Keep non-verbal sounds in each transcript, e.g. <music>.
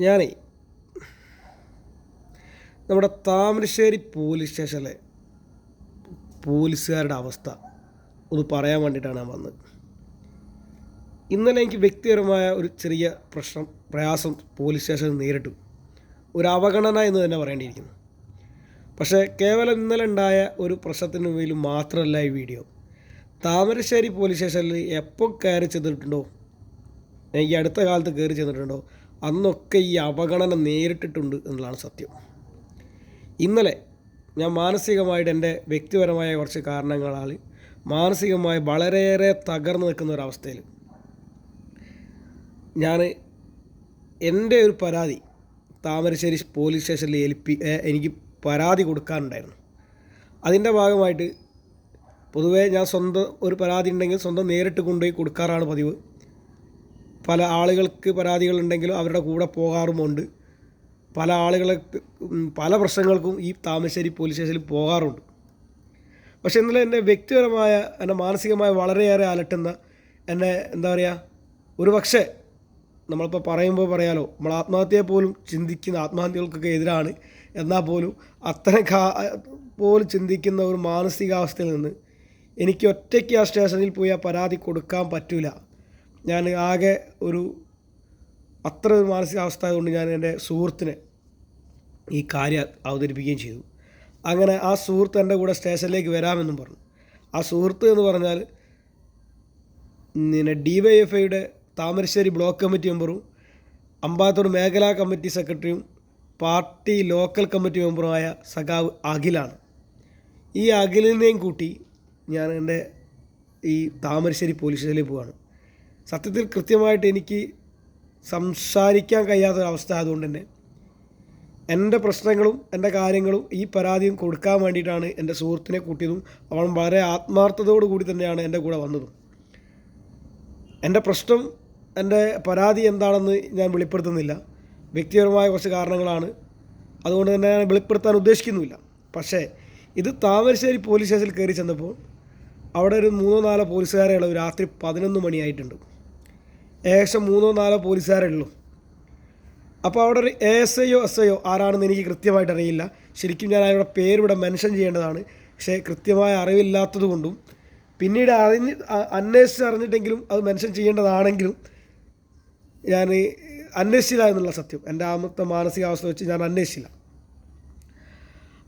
ഞാനേ നമ്മുടെ താമരശ്ശേരി പോലീസ് സ്റ്റേഷനിലെ പോലീസുകാരുടെ അവസ്ഥ ഒന്ന് പറയാൻ വേണ്ടിയിട്ടാണ് ഞാൻ വന്നത്. ഇന്നലെ എനിക്ക് വ്യക്തിപരമായ ഒരു ചെറിയ പ്രശ്നം പ്രയാസം പോലീസ് സ്റ്റേഷനിൽ നേരിട്ടു. ഒരു അവഗണന എന്ന് തന്നെ പറയേണ്ടിയിരിക്കുന്നു. പക്ഷേ കേവലം ഇന്നലെ ഉണ്ടായ ഒരു പ്രശ്നത്തിന് മുമ്പിൽ മാത്രമല്ല ഈ വീഡിയോ. താമരശ്ശേരി പോലീസ് സ്റ്റേഷനിൽ എപ്പോൾ കയറി ചെന്നിട്ടുണ്ടോ? ഈ അടുത്ത കാലത്ത് കയറി ചെന്നിട്ടുണ്ടോ? അന്നൊക്കെ ഈ അവഗണന നേരിട്ടിട്ടുണ്ട് എന്നുള്ളതാണ് സത്യം. ഇന്നലെ ഞാൻ മാനസികമായിട്ട് എന്റെ വ്യക്തിപരമായ കുറച്ച് കാരണങ്ങളാൽ മാനസികമായി വളരെയേറെ തകർന്നു നിൽക്കുന്ന ഒരവസ്ഥയിൽ ഞാൻ എന്റെ ഒരു പരാതി താമരശ്ശേരി പോലീസ് സ്റ്റേഷനിൽ ഏൽപ്പി എനിക്ക് പരാതി കൊടുക്കാനുണ്ടായിരുന്നു. അതിന്റെ ഭാഗമായിട്ട് പൊതുവേ ഞാൻ സ്വന്തം ഒരു പരാതി ഉണ്ടെങ്കിൽ സ്വന്തം നേരിട്ട് കൊണ്ടുപോയി കൊടുക്കാറാണ് പതിവ്. പല ആളുകൾക്ക് പരാതികളുണ്ടെങ്കിലും അവരുടെ കൂടെ പോകാറുമുണ്ട്. പല ആളുകളെ പല പ്രശ്നങ്ങൾക്കും ഈ താമരശ്ശേരി പോലീസ് സ്റ്റേഷനിൽ പോകാറുണ്ട്. പക്ഷേ ഇന്നലെ എന്റെ വ്യക്തിപരമായ എന്നെ മാനസികമായ വളരെയേറെ അലട്ടുന്ന എന്നെ എന്താ പറയുക ഒരു പക്ഷേ നമ്മളിപ്പോൾ പറയുമ്പോൾ പറയാലോ നമ്മൾ ആത്മഹത്യയെ പോലും ചിന്തിക്കുന്ന ആത്മഹത്യകൾക്കൊക്കെ എതിരാണ്. എന്നാൽ പോലും അത്തരം കാ പോലും ചിന്തിക്കുന്ന ഒരു മാനസികാവസ്ഥയിൽ നിന്ന് എനിക്ക് ഒറ്റയ്ക്ക് ആ സ്റ്റേഷനിൽ പോയി ആ പരാതി കൊടുക്കാൻ പറ്റില്ല ഞാൻ ആകെ ഒരു അത്ര ഒരു മാനസികാവസ്ഥ ആയതുകൊണ്ട് ഞാൻ എന്റെ സുഹൃത്തിനെ ഈ കാര്യം അവതരിപ്പിക്കുകയും ചെയ്തു. അങ്ങനെ ആ സുഹൃത്ത് എന്റെ കൂടെ സ്റ്റേഷനിലേക്ക് വരാമെന്നും പറഞ്ഞു. ആ സുഹൃത്ത് എന്ന് പറഞ്ഞാൽ പിന്നെ ഡി വൈ എഫ് ഐയുടെ താമരശ്ശേരി ബ്ലോക്ക് കമ്മിറ്റി മെമ്പറും അമ്പാത്തോട് മേഖലാ കമ്മിറ്റി സെക്രട്ടറിയും പാർട്ടി ലോക്കൽ കമ്മിറ്റി മെമ്പറുമായ സഖാവ് അഖിലാണ്. ഈ അഖിലിനെയും കൂട്ടി ഞാൻ എന്റെ ഈ താമരശ്ശേരി പോലീസ് സ്റ്റേഷനിൽ പോവാണ്. സത്യത്തിൽ കൃത്യമായിട്ട് എനിക്ക് സംസാരിക്കാൻ കഴിയാത്തൊരവസ്ഥ ആയതുകൊണ്ട് തന്നെ എന്റെ പ്രശ്നങ്ങളും എന്റെ കാര്യങ്ങളും ഈ പരാതിയും കൊടുക്കാൻ വേണ്ടിയിട്ടാണ് എന്റെ സുഹൃത്തിനെ കൂട്ടിയതും അവൻ വളരെ ആത്മാർത്ഥതയോടു കൂടി തന്നെയാണ് എന്റെ കൂടെ വന്നതും. എന്റെ പ്രശ്നം എന്റെ പരാതി എന്താണെന്ന് ഞാൻ വെളിപ്പെടുത്തുന്നില്ല. വ്യക്തിപരമായ കുറച്ച് കാരണങ്ങളാണ്. അതുകൊണ്ട് തന്നെ ഞാൻ വെളിപ്പെടുത്താൻ ഉദ്ദേശിക്കുന്നുമില്ല. പക്ഷേ ഇത് താമരശ്ശേരി പോലീസ് സ്റ്റേഷനിൽ കയറി ചെന്നപ്പോൾ അവിടെ ഒരു മൂന്നോ നാലോ പോലീസുകാരെയുള്ള രാത്രി പതിനൊന്ന് മണിയായിട്ടുണ്ട്. ഏകദേശം മൂന്നോ നാലോ പോലീസുകാരെ ഉള്ളൂ അപ്പോൾ അവിടെ ഒരു എസ് ഐയോ എസ് ഐയോ ആരാണെന്ന് എനിക്ക് കൃത്യമായിട്ട് അറിയില്ല. ശരിക്കും ഞാൻ അവരുടെ പേരിവിടെ മെൻഷൻ ചെയ്യേണ്ടതാണ്. പക്ഷേ കൃത്യമായ അറിവില്ലാത്തത് കൊണ്ടും പിന്നീട് അറിഞ്ഞ് അന്വേഷിച്ച് അറിഞ്ഞിട്ടെങ്കിലും അത് മെൻഷൻ ചെയ്യേണ്ടതാണെങ്കിലും ഞാൻ അന്വേഷിച്ചില്ല എന്നുള്ള സത്യം. എന്റെ ആമത്തെ മാനസികാവസ്ഥ വെച്ച് ഞാൻ അന്വേഷിച്ചില്ല.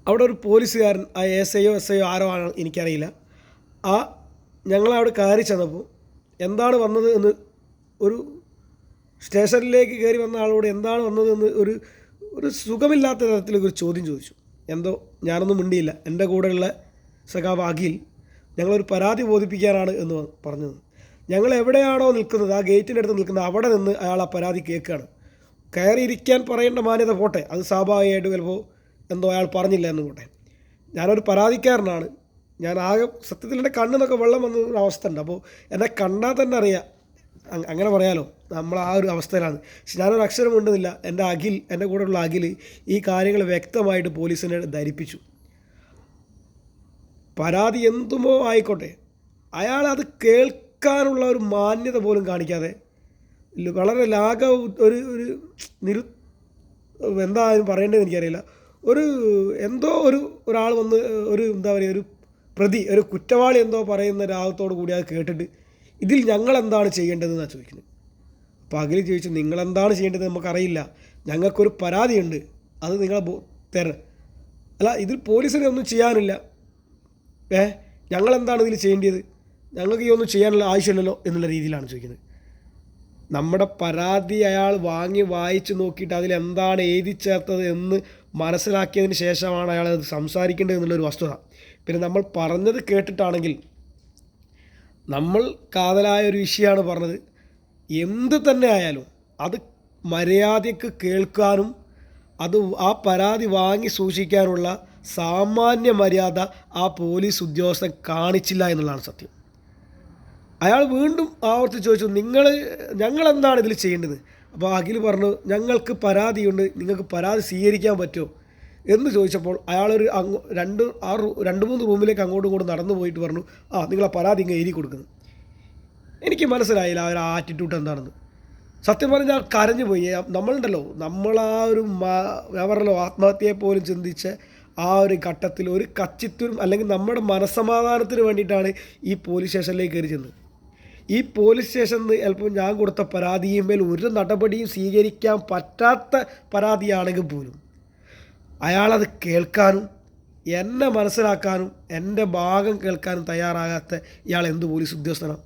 അവിടെ ഒരു പോലീസുകാരൻ ആ എസ് ഐയോ എസ് ഐയോ ആരോ ആണ് എനിക്കറിയില്ല. ആ ഞങ്ങളവിടെ കയറി ചെന്നപ്പോൾ എന്താണ് വന്നത് എന്ന് ഒരു സ്റ്റേഷനിലേക്ക് കയറി വന്ന ആളോട് എന്താണ് വന്നതെന്ന് ഒരു ഒരു സുഖമില്ലാത്ത തരത്തിലൊരു ഒരു ചോദ്യം ചോദിച്ചു. എന്തോ ഞാനൊന്നും മിണ്ടിയില്ല. എന്റെ കൂടെയുള്ള സഖാവ് അഖിൽ ഞങ്ങളൊരു പരാതി ബോധിപ്പിക്കാനാണ് എന്ന് പറഞ്ഞു പറഞ്ഞത്. ഞങ്ങൾ എവിടെയാണോ നിൽക്കുന്നത് ആ ഗേറ്റിന്റെ അടുത്ത് നിൽക്കുന്നത് അവിടെ നിന്ന് അയാൾ ആ പരാതി കേൾക്കുകയാണ്. കയറിയിരിക്കാൻ പറയേണ്ട മാന്യത പോട്ടെ അത് സ്വാഭാവികമായിട്ട് ചിലപ്പോൾ എന്തോ അയാൾ പറഞ്ഞില്ല എന്ന് പോട്ടെ. ഞാനൊരു പരാതിക്കാരനാണ്. ഞാൻ ആകെ സത്യത്തിൽ എന്റെ കണ്ണിന്നൊക്കെ വെള്ളം വന്ന ഒരു അവസ്ഥ ഉണ്ട്. അപ്പോൾ എന്നെ കണ്ടാൽ തന്നെ അറിയാം അങ്ങനെ പറയാലോ. നമ്മൾ ആ ഒരു അവസ്ഥയിലാണ്. പക്ഷെ ഞാനൊരു അക്ഷരം ഉണ്ടെന്നില്ല എന്റെ അഖിൽ എന്റെ കൂടെയുള്ള അഖിൽ ഈ കാര്യങ്ങൾ വ്യക്തമായിട്ട് പോലീസിനെ ധരിപ്പിച്ചു. പരാതി എന്തുമോ ആയിക്കോട്ടെ. അയാൾ അത് കേൾക്കാനുള്ള ഒരു മാന്യത പോലും കാണിക്കാതെ വളരെ ലാഘ ഒരു ഒരു നിരു എന്താ പറയേണ്ടതെന്ന് എനിക്കറിയില്ല. ഒരു എന്തോ ഒരു ഒരാൾ വന്ന് ഒരു എന്താ പറയുക ഒരു പ്രതി ഒരു കുറ്റവാളി എന്തോ പറയുന്ന രാഗത്തോടു കൂടി അത് കേട്ടിട്ട് ഇതിൽ ഞങ്ങൾ എന്താണ് ചെയ്യേണ്ടതെന്നാണ് ചോദിക്കുന്നത്. അപ്പോൾ അഖിൽ ചോദിച്ചു നിങ്ങളെന്താണ് ചെയ്യേണ്ടത് നമുക്കറിയില്ല. ഞങ്ങൾക്കൊരു പരാതിയുണ്ട്. അത് നിങ്ങൾ തരണം അല്ല ഇതിൽ പോലീസിനെ ഒന്നും ചെയ്യാനില്ല. ഏ ഞങ്ങളെന്താണ് ഇതിൽ ചെയ്യേണ്ടത് ഞങ്ങൾക്ക് ഈ ഒന്നും ചെയ്യാനുള്ള ആവശ്യമില്ലല്ലോ എന്നുള്ള രീതിയിലാണ് ചോദിക്കുന്നത്. നമ്മുടെ പരാതി അയാൾ വാങ്ങി വായിച്ച് നോക്കിയിട്ട് അതിൽ എന്താണ് എഴുതി ചേർത്തത് എന്ന് മനസ്സിലാക്കിയതിന് ശേഷമാണ് അയാൾ അത് സംസാരിക്കേണ്ടത് എന്നുള്ളൊരു വസ്തുത. പിന്നെ നമ്മൾ പറഞ്ഞത് കേട്ടിട്ടാണെങ്കിൽ നമ്മൾ കാതലായ ഒരു വിഷയമാണ് പറഞ്ഞത്. എന്ത് തന്നെ ആയാലും അത് മര്യാദയ്ക്ക് കേൾക്കാനും അത് ആ പരാതി വാങ്ങി സൂക്ഷിക്കാനുള്ള സാമാന്യ മര്യാദ ആ പോലീസ് ഉദ്യോഗസ്ഥൻ കാണിച്ചില്ല എന്നുള്ളതാണ് സത്യം. അയാൾ വീണ്ടും ആവർത്തിച്ച് ചോദിച്ചു നിങ്ങൾ ഞങ്ങൾ എന്താണ് ഇതിൽ ചെയ്യേണ്ടത്? അപ്പോൾ അഖിൽ പറഞ്ഞു ഞങ്ങൾക്ക് പരാതിയുണ്ട് നിങ്ങൾക്ക് പരാതി സ്വീകരിക്കാൻ പറ്റുമോ? എന്ന് ചോദിച്ചപ്പോൾ അയാളൊരു അങ്ങ് രണ്ട് ആ രണ്ട് മൂന്ന് റൂമിലേക്ക് അങ്ങോട്ടും ഇങ്ങോട്ടും നടന്നു പോയിട്ട് പറഞ്ഞു ആ നിങ്ങളെ പരാതി ഇങ്ങനെ എഴുതി കൊടുക്കുന്നു. എനിക്ക് മനസ്സിലായില്ല ആ ഒരു ആറ്റിറ്റ്യൂഡ് എന്താണെന്ന്. സത്യം പറഞ്ഞാൽ കരഞ്ഞു പോയി. നമ്മളുണ്ടല്ലോ നമ്മളാ ഒരു ഞാൻ പറഞ്ഞല്ലോ ആത്മഹത്യയെ പോലും ചിന്തിച്ച് ആ ഒരു ഘട്ടത്തിൽ ഒരു കച്ചിത്തുരും അല്ലെങ്കിൽ നമ്മുടെ മനസ്സമാധാനത്തിന് വേണ്ടിയിട്ടാണ് ഈ പോലീസ് സ്റ്റേഷനിലേക്ക് കയറി ചെന്നത്. ഈ പോലീസ് സ്റ്റേഷനിൽ ചിലപ്പോൾ ഞാൻ കൊടുത്ത പരാതിയുമേൽ ഒരു നടപടിയും സ്വീകരിക്കാൻ പറ്റാത്ത പരാതിയാണെങ്കിൽ പോലും അയാളത് കേൾക്കാനും എന്നെ മനസ്സിലാക്കാനും എന്റെ ഭാഗം കേൾക്കാനും തയ്യാറാകാത്ത ഇയാൾ എന്ത് പോലീസ് ഉദ്യോഗസ്ഥനാണ്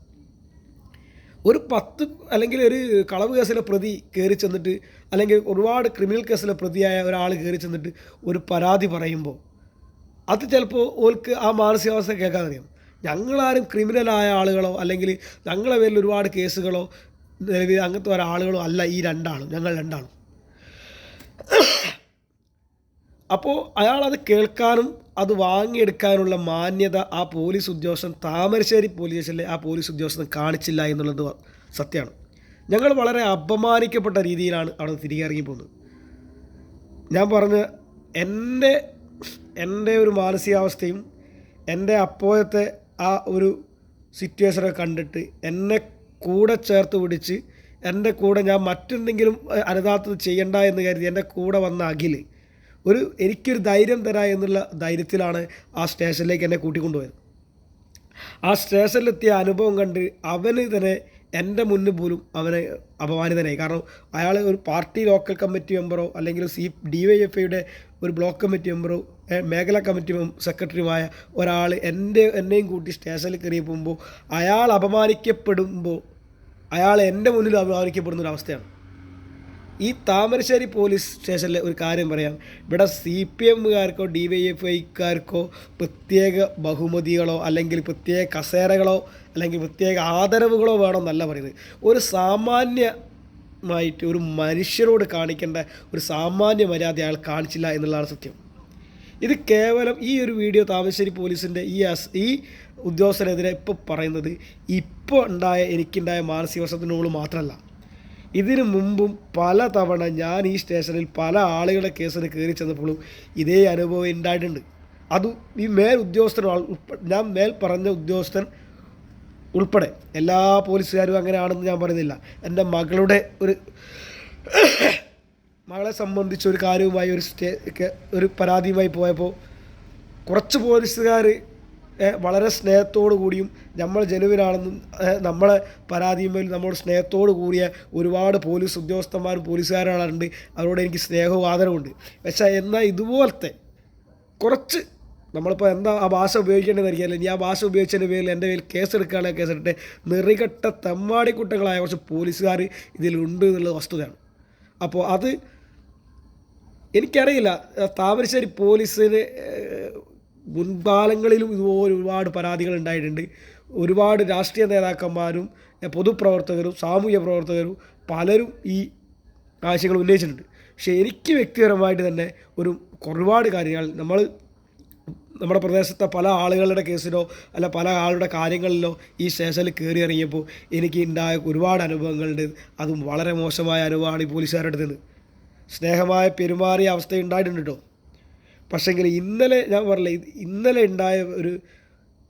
ഒരു പത്ത് അല്ലെങ്കിൽ ഒരു കളവ് കേസിലെ പ്രതി കയറി ചെന്നിട്ട് അല്ലെങ്കിൽ ഒരുപാട് ക്രിമിനൽ കേസിലെ പ്രതിയായ ഒരാൾ കയറി ചെന്നിട്ട് ഒരു പരാതി പറയുമ്പോൾ അത് ചിലപ്പോൾ ഓൽക്ക് ആ മാനസികാവസ്ഥ കേൾക്കാൻ അറിയാം. ഞങ്ങളാരും ക്രിമിനലായ ആളുകളോ അല്ലെങ്കിൽ ഞങ്ങളെ പേരിൽ ഒരുപാട് കേസുകളോ നിലവിൽ അങ്ങനത്തെ ഒരാളുകളോ അല്ല ഈ രണ്ടാളും ഞങ്ങൾ രണ്ടാളും. അപ്പോൾ അത് കേൾക്കാനും അത് വാങ്ങിയെടുക്കാനുള്ള മാന്യത ആ പോലീസ് ഉദ്യോഗസ്ഥൻ താമരശ്ശേരി പോലീസ് സ്റ്റേഷനിലെ ആ പോലീസ് ഉദ്യോഗസ്ഥൻ കാണിച്ചില്ല എന്നുള്ളത് സത്യമാണ്. ഞങ്ങൾ വളരെ അപമാനിക്കപ്പെട്ട രീതിയിലാണ് അവിടെ തിരികെ ഇറങ്ങി പോകുന്നത്. ഞാൻ പറഞ്ഞ എന്റെ എന്റെ ഒരു മാനസികാവസ്ഥയും എന്റെ അപ്പോഴത്തെ ആ ഒരു സിറ്റുവേഷനൊക്കെ കണ്ടിട്ട് എന്നെ കൂടെ ചേർത്ത് പിടിച്ച് എന്റെ കൂടെ ഞാൻ മറ്റെന്തെങ്കിലും അനുതാത്തത് ചെയ്യണ്ട എന്ന് കരുതി എന്റെ കൂടെ വന്ന അഖിൽ ഒരു എനിക്കൊരു ധൈര്യം തരാ എന്നുള്ള ധൈര്യത്തിലാണ് ആ സ്റ്റേഷനിലേക്ക് എന്നെ കൂട്ടിക്കൊണ്ടുപോയത്. ആ സ്റ്റേഷനിലെത്തിയ അനുഭവം കണ്ട് അവന് തന്നെ എന്റെ മുന്നിൽ പോലും അവനെ അപമാനിതനായി. കാരണം അയാൾ ഒരു പാർട്ടി ലോക്കൽ കമ്മിറ്റി മെമ്പറോ അല്ലെങ്കിൽ സി ഡി വൈ എഫ് ഐയുടെ ഒരു ബ്ലോക്ക് കമ്മിറ്റി മെമ്പറോ മേഖലാ കമ്മിറ്റി സെക്രട്ടറിയുമായ ഒരാൾ എന്റെ എന്നെയും കൂട്ടി സ്റ്റേഷനിൽ കയറി പോകുമ്പോൾ അയാൾ അപമാനിക്കപ്പെടുമ്പോൾ അയാൾ എന്റെ മുന്നിൽ അപമാനിക്കപ്പെടുന്ന ഒരു അവസ്ഥയാണ്. ഈ താമരശ്ശേരി പോലീസ് സ്റ്റേഷനിലെ ഒരു കാര്യം പറയാം. ഇവിടെ സി പി എമ്മുകാർക്കോ ഡി വൈ എഫ് ഐക്കാർക്കോ പ്രത്യേക ബഹുമതികളോ അല്ലെങ്കിൽ പ്രത്യേക കസേരകളോ അല്ലെങ്കിൽ പ്രത്യേക ആദരവുകളോ വേണമെന്നല്ല പറയുന്നത്. ഒരു സാമാന്യമായിട്ട് ഒരു മനുഷ്യരോട് കാണിക്കേണ്ട ഒരു സാമാന്യ മര്യാദ അയാൾ കാണിച്ചില്ല എന്നുള്ളതാണ് സത്യം. ഇത് കേവലം ഈ ഒരു വീഡിയോ താമരശ്ശേരി പോലീസിന്റെ ഈ ഈ ഉദ്യോഗസ്ഥനെതിരെ ഇപ്പോൾ പറയുന്നത് ഇപ്പോൾ ഉണ്ടായ എനിക്കുണ്ടായ മാനസിക മാനസികവശത്തിനോട് മാത്രമല്ല. ഇതിനു മുമ്പും പല തവണ ഞാൻ ഈ സ്റ്റേഷനിൽ പല ആളുകളുടെ കേസിന് കയറി ചെന്നപ്പോഴും ഇതേ അനുഭവം ഉണ്ടായിട്ടുണ്ട്. അത് ഈ മേൽ ഉദ്യോഗസ്ഥൻ ഞാൻ മേൽ പറഞ്ഞ ഉദ്യോഗസ്ഥൻ ഉൾപ്പെടെ എല്ലാ പോലീസുകാരും അങ്ങനെയാണെന്ന് ഞാൻ പറയുന്നില്ല. എന്റെ മകളുടെ ഒരു <coughs> മകളെ സംബന്ധിച്ച് ഒരു കാര്യവുമായി ഒരു സ്റ്റേ ഒരു പരാതിയുമായി പോയപ്പോൾ കുറച്ച് പോലീസുകാർ വളരെ സ്നേഹത്തോടു കൂടിയും നമ്മൾ ജനുവിനാണെന്നും നമ്മളെ പരാതിയുമ്പോൾ നമ്മളോട് സ്നേഹത്തോടു കൂടിയ ഒരുപാട് പോലീസ് ഉദ്യോഗസ്ഥന്മാരും പോലീസുകാരുണ്ട് അവരോട് എനിക്ക് സ്നേഹവും ആദരവുമുണ്ട്. പക്ഷേ എന്നാൽ ഇതുപോലത്തെ കുറച്ച് നമ്മളിപ്പോൾ എന്താ ആ ഭാഷ ഉപയോഗിക്കേണ്ടതെന്ന് അറിയാമല്ലോ ഇനി ആ ഭാഷ ഉപയോഗിച്ചതിന്റെ പേരിൽ എന്റെ പേരിൽ കേസെടുക്കുകയാണെങ്കിൽ കേസെടുത്ത് നിറികെട്ട തെമ്മാടിക്കുട്ടങ്ങളായ കുറച്ച് പോലീസുകാർ ഇതിലുണ്ട് എന്നുള്ള വസ്തുതയാണ്. അപ്പോൾ അത് എനിക്കറിയില്ല. താമരശ്ശേരി പോലീസിന് മുൻകാലങ്ങളിലും ഇതുപോലെ ഒരുപാട് പരാതികൾ ഉണ്ടായിട്ടുണ്ട്. ഒരുപാട് രാഷ്ട്രീയ നേതാക്കന്മാരും പൊതുപ്രവർത്തകരും സാമൂഹ്യ പ്രവർത്തകരും പലരും ഈ ആവശ്യങ്ങൾ ഉന്നയിച്ചിട്ടുണ്ട്. പക്ഷേ എനിക്ക് വ്യക്തിപരമായിട്ട് തന്നെ ഒരു ഒരുപാട് കാര്യങ്ങൾ നമ്മൾ നമ്മുടെ പ്രദേശത്തെ പല ആളുകളുടെ കേസിലോ അല്ല പല ആളുടെ കാര്യങ്ങളിലോ ഈ സ്റ്റേഷനിൽ കയറി ഇറങ്ങിയപ്പോൾ എനിക്ക് ഉണ്ടായ ഒരുപാട് അനുഭവങ്ങളുണ്ട്. അതും വളരെ മോശമായ അനുഭവമാണ് ഈ പോലീസുകാരുടെ അടുത്ത്. സ്നേഹമായ പെരുമാറിയ അവസ്ഥ ഉണ്ടായിട്ടുണ്ട് കേട്ടോ. പക്ഷേങ്കിൽ ഇന്നലെ ഞാൻ പറഞ്ഞില്ല ഇന്നലെ ഉണ്ടായ ഒരു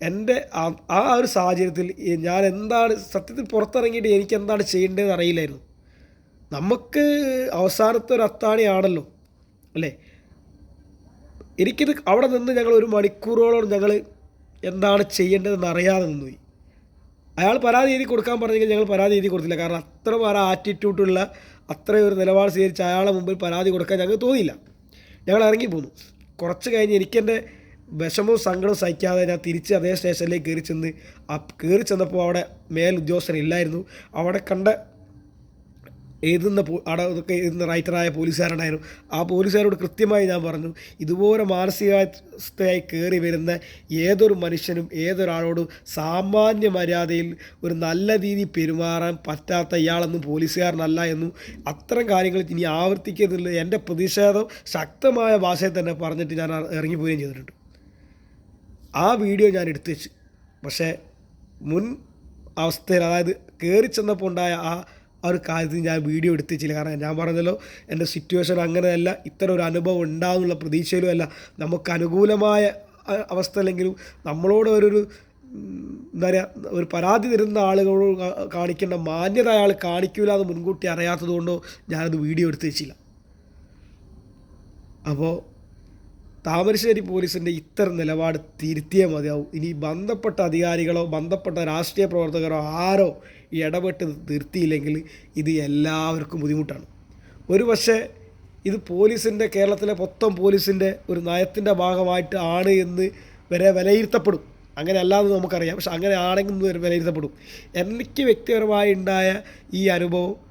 എന്റെ ആ- ഒരു സാഹചര്യത്തിൽ ഞാൻ എന്താണ് സത്യത്തിൽ പുറത്തിറങ്ങിയിട്ട് എനിക്ക് എന്താണ് ചെയ്യേണ്ടതെന്ന് അറിയില്ലായിരുന്നു. നമുക്ക് അവസാനത്തെ ഒരു അത്താണിയാണല്ലോ അല്ലേ? എനിക്കിത് അവിടെ നിന്ന് ഞങ്ങൾ ഒരു മണിക്കൂറോളം ഞങ്ങൾ എന്താണ് ചെയ്യേണ്ടതെന്ന് അറിയാതെ നിന്നുപോയി അയാൾ പരാതി എഴുതി കൊടുക്കാൻ പറഞ്ഞെങ്കിൽ ഞങ്ങൾ പരാതി എഴുതി കൊടുത്തില്ല. കാരണം അത്ര വേറെ ആറ്റിറ്റ്യൂഡുള്ള അത്രയും ഒരു നിലപാട് സ്വീകരിച്ച് അയാളെ മുമ്പിൽ പരാതി കൊടുക്കാൻ ഞങ്ങൾക്ക് തോന്നിയില്ല. ഞങ്ങൾ ഇറങ്ങി പോന്നു. കുറച്ച് കഴിഞ്ഞ് എനിക്കെന്റെ വിഷമവും സങ്കടവും സഹിക്കാതെ ഞാൻ തിരിച്ച് അതേ സ്റ്റേഷനിലേക്ക് കയറി ചെന്ന് കയറി ചെന്നപ്പോൾ അവിടെ ഇല്ലായിരുന്നു. അവിടെ കണ്ട എഴുതുന്ന അവിടെ ഇതൊക്കെ എഴുതുന്ന റൈറ്ററായ പോലീസുകാരുണ്ടായിരുന്നു. ആ പോലീസുകാരോട് കൃത്യമായി ഞാൻ പറഞ്ഞു ഇതുപോലെ മാനസികാവസ്ഥയായി കയറി വരുന്ന ഏതൊരു മനുഷ്യനും ഏതൊരാളോടും സാമാന്യ മര്യാദയിൽ ഒരു നല്ല രീതിയിൽ പെരുമാറാൻ പറ്റാത്ത ഇയാളെന്നും പോലീസുകാരനല്ല എന്നും അത്തരം കാര്യങ്ങൾ ഇനി ആവർത്തിക്കുന്നില്ല എന്റെ പ്രതിഷേധം ശക്തമായ ഭാഷയിൽ തന്നെ പറഞ്ഞിട്ട് ഞാൻ ഇറങ്ങിപ്പോവുകയും ചെയ്തിട്ടുണ്ട്. ആ വീഡിയോ ഞാൻ എടുത്തു വെച്ച് പക്ഷേ മുൻ അവസ്ഥയിൽ അതായത് കയറി ചെന്നപ്പോൾ ഉണ്ടായ ആ ആ ഒരു കാര്യത്തിൽ ഞാൻ വീഡിയോ എടുത്തിച്ചില്ല. കാരണം ഞാൻ പറഞ്ഞല്ലോ എന്റെ സിറ്റുവേഷൻ അങ്ങനെയല്ല. ഇത്തരം ഒരു അനുഭവം ഉണ്ടാകുന്നുള്ള പ്രതീക്ഷയിലും അല്ല. നമുക്ക് അനുകൂലമായ അവസ്ഥ അല്ലെങ്കിലും നമ്മളോട് ഒരു എന്താ പറയുക ഒരു പരാതി തരുന്ന ആളുകളോട് കാണിക്കേണ്ട മാന്യത അയാൾ കാണിക്കില്ല എന്ന് മുൻകൂട്ടി അറിയാത്തത് കൊണ്ടോ ഞാനത് വീഡിയോ എടുത്ത് വെച്ചില്ല അപ്പോൾ താമരശ്ശേരി പോലീസിന്റെ ഇത്തരം നിലപാട് തിരുത്തിയേ മതിയാവും. ഇനി ബന്ധപ്പെട്ട അധികാരികളോ ബന്ധപ്പെട്ട രാഷ്ട്രീയ പ്രവർത്തകരോ ആരോ ഇടപെട്ട് നിർത്തിയില്ലെങ്കിൽ ഇത് എല്ലാവർക്കും ബുദ്ധിമുട്ടാണ്. ഒരു പക്ഷേ ഇത് പോലീസിന്റെ കേരളത്തിലെ മൊത്തം പോലീസിന്റെ ഒരു നയത്തിന്റെ ഭാഗമായിട്ട് ആണ് എന്ന് വരെ വിലയിരുത്തപ്പെടും. അങ്ങനെ അല്ലാതെ നമുക്കറിയാം. പക്ഷെ അങ്ങനെ ആണെങ്കിൽ വിലയിരുത്തപ്പെടും. എനിക്ക് വ്യക്തിപരമായി ഉണ്ടായ ഈ അനുഭവം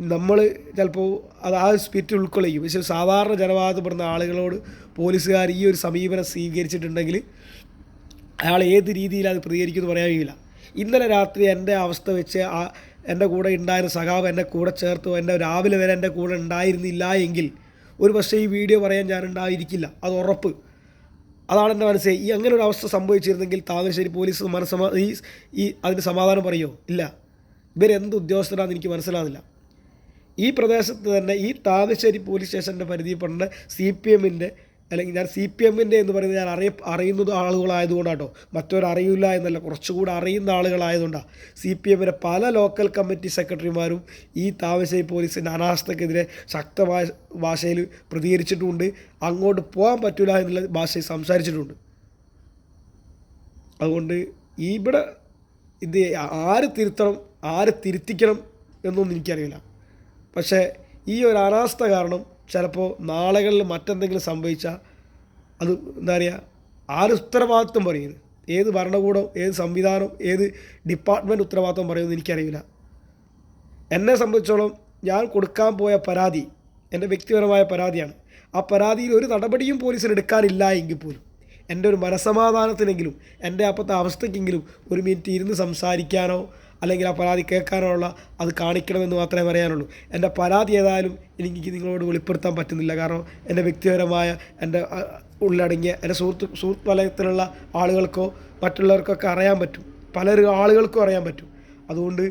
നമ്മൾ ചിലപ്പോൾ അത് ആ സ്പിരിറ്റ് ഉൾക്കൊള്ളിക്കും പക്ഷേ സാധാരണ ജനവാദപ്പെടുന്ന ആളുകളോട് പോലീസുകാർ ഈ ഒരു സമീപനം സ്വീകരിച്ചിട്ടുണ്ടെങ്കിൽ അയാൾ ഏത് രീതിയിൽ അത് പ്രതികരിക്കുമെന്ന് പറയാൻ കഴിയില്ല. ഇന്നലെ രാത്രി എന്റെ അവസ്ഥ വെച്ച് ആ എന്റെ കൂടെ ഉണ്ടായിരുന്ന സഖാവ് എന്റെ കൂടെ ചേർത്തു. എന്റെ രാവിലെ വരെ എന്റെ കൂടെ ഉണ്ടായിരുന്നില്ല എങ്കിൽ ഒരു പക്ഷേ ഈ വീഡിയോ പറയാൻ ഞാൻ ഉണ്ടായിരിക്കില്ല. അത് ഉറപ്പ്. അതാണ് എന്റെ മനസ്സിലായി ഈ അങ്ങനെ ഒരു അവസ്ഥ സംഭവിച്ചിരുന്നെങ്കിൽ താമരശ്ശേരി പോലീസ് മനസ്സമാ ഈ ഈ അതിന് സമാധാനം പറയുമോ ഇല്ല. ഇവരെന്ത് ഉദ്യോഗസ്ഥരാണെന്ന് എനിക്ക് മനസ്സിലാകുന്നില്ല ഈ പ്രദേശത്ത് തന്നെ ഈ താമരശ്ശേരി പോലീസ് സ്റ്റേഷന്റെ പരിധിയിൽപ്പെടുന്ന സി പി എമ്മിന്റെ അല്ലെങ്കിൽ ഞാൻ സി പി എമ്മിന്റെ എന്ന് പറയുന്നത് ഞാൻ അറിയ അറിയുന്നത് ആളുകളായതുകൊണ്ടാട്ടോ. മറ്റൊരറിയില്ല എന്നല്ല കുറച്ചുകൂടെ അറിയുന്ന ആളുകളായതുകൊണ്ടാണ് സി പി എമ്മിന്റെ പല ലോക്കൽ കമ്മിറ്റി സെക്രട്ടറിമാരും ഈ താമരശ്ശേരി പോലീസിന്റെ അനാസ്ഥക്കെതിരെ ശക്തമായ ഭാഷയിൽ പ്രതികരിച്ചിട്ടുമുണ്ട് അങ്ങോട്ട് പോകാൻ പറ്റില്ല എന്നുള്ള ഭാഷയിൽ സംസാരിച്ചിട്ടുണ്ട്. അതുകൊണ്ട് ഇവിടെ ഇത് ആര് തിരുത്തണം ആര് തിരുത്തിക്കണം എന്നൊന്നും എനിക്കറിയില്ല. പക്ഷേ ഈ ഒരു അനാസ്ഥ കാരണം ചിലപ്പോൾ നാളുകളിൽ മറ്റെന്തെങ്കിലും സംഭവിച്ചാൽ അത് എന്താ പറയുക ആര് ഉത്തരവാദിത്വം പറയുന്നത് ഏത് ഭരണകൂടം ഏത് സംവിധാനം ഏത് ഡിപ്പാർട്ട്മെന്റ് ഉത്തരവാദിത്വം പറയുമെന്ന് എനിക്കറിയില്ല. എന്നെ സംബന്ധിച്ചോളം ഞാൻ കൊടുക്കാൻ പോയ പരാതി എന്റെ വ്യക്തിപരമായ പരാതിയാണ്. ആ പരാതിയിൽ ഒരു നടപടിയും പോലീസിന് എടുക്കാനില്ല എങ്കിൽ പോലും എന്റെ ഒരു മനസമാധാനത്തിനെങ്കിലും എന്റെ അപ്പോഴത്തെ അവസ്ഥയ്ക്കെങ്കിലും ഒരു മിനിറ്റ് ഇരുന്ന് സംസാരിക്കാനോ അല്ലെങ്കിൽ ആ പരാതി കേൾക്കാനുള്ള അത് കാണിക്കണമെന്ന് മാത്രമേ പറയാനുള്ളൂ. എന്റെ പരാതി ഏതായാലും എനിക്ക് നിങ്ങളോട് വെളിപ്പെടുത്താൻ പറ്റുന്നില്ല. കാരണം എന്റെ വ്യക്തിപരമായ എന്റെ ഉള്ളടങ്ങിയ എന്റെ സുഹൃത്ത് സുഹൃത്ത് വലയത്തിലുള്ള ആളുകൾക്കോ മറ്റുള്ളവർക്കൊക്കെ അറിയാൻ പറ്റും. പലരും ആളുകൾക്കും അറിയാൻ പറ്റും. അതുകൊണ്ട്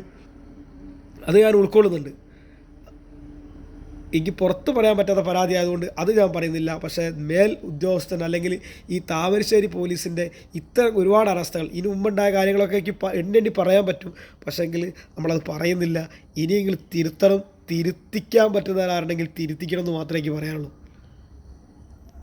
അത് ഞാൻ ഉൾക്കൊള്ളുന്നുണ്ട്. എനിക്ക് പുറത്ത് പറയാൻ പറ്റാത്ത പരാതി ആയതുകൊണ്ട് അത് ഞാൻ പറയുന്നില്ല. പക്ഷേ മേൽ ഉദ്യോഗസ്ഥൻ അല്ലെങ്കിൽ ഈ താമരശ്ശേരി പോലീസിന്റെ ഇത്ര ഒരുപാട് അറസ്റ്റുകൾ ഇനി മുമ്പുണ്ടായ കാര്യങ്ങളൊക്കെ എനിക്ക് എണ്ണി പറയാൻ പറ്റും. പക്ഷേങ്കിൽ നമ്മളത് പറയുന്നില്ല. ഇനിയെങ്കിലും തിരുത്തണം തിരുത്തിക്കാൻ പറ്റുന്നവരാരുണ്ടെങ്കിൽ തിരുത്തിക്കണം എന്ന് മാത്രമേ എനിക്ക് പറയാനുള്ളൂ.